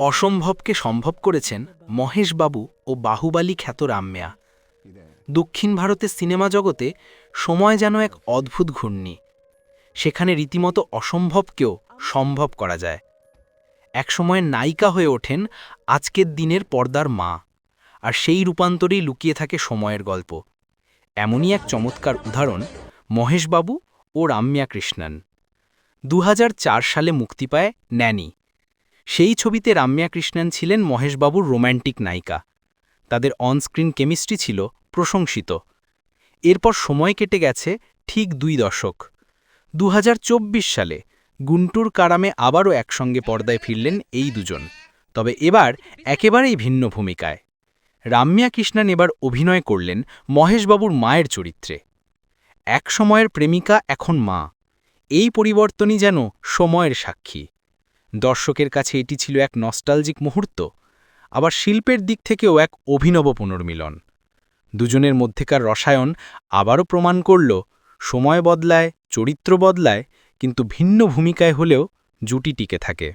অসম্ভবকে সম্ভব করেছেন মহেশবাবু ও বাহুবালী খ্যাত রাম্যা। দক্ষিণ ভারতের সিনেমা জগতে সময় যেন এক অদ্ভুত ঘূর্ণি। সেখানে রীতিমতো অসম্ভবকেও সম্ভব করা যায়। একসময়ের নায়িকা হয়ে ওঠেন আজকের দিনের পর্দার মা, আর সেই রূপান্তরেই লুকিয়ে থাকে সময়ের গল্প। এমনই এক চমৎকার উদাহরণ মহেশবাবু ও রাম্যা কৃষ্ণন দু হাজার চার সালে মুক্তি পায় ন্যানি। সেই ছবিতে রাম্যা কৃষ্ণন ছিলেন মহেশবাবুর রোম্যান্টিক নায়িকা। তাদের অনস্ক্রিন কেমিস্ট্রি ছিল প্রশংসিত। এরপর সময় কেটে গেছে ঠিক দুই দশক। দু হাজার চব্বিশ সালে গুন্টুর কারামে আবারও একসঙ্গে পর্দায় ফিরলেন এই দুজন। তবে এবার একেবারেই ভিন্ন ভূমিকায়। রাম্যা কৃষ্ণন এবার অভিনয় করলেন মহেশবাবুর মায়ের চরিত্রে। এক সময়ের প্রেমিকা, এখন মা। এই পরিবর্তনই যেন সময়ের সাক্ষী। দর্শকের কাছে এটি ছিল এক নস্টালজিক মুহূর্ত, আবার শিল্পের দিক থেকেও এক অভিনব পুনর্মিলন। দুজনের মধ্যেকার রসায়ন আবারও প্রমাণ করল, সময় বদলায়, চরিত্র বদলায়, কিন্তু ভিন্ন ভূমিকায় হলেও জুটি টিকে থাকে।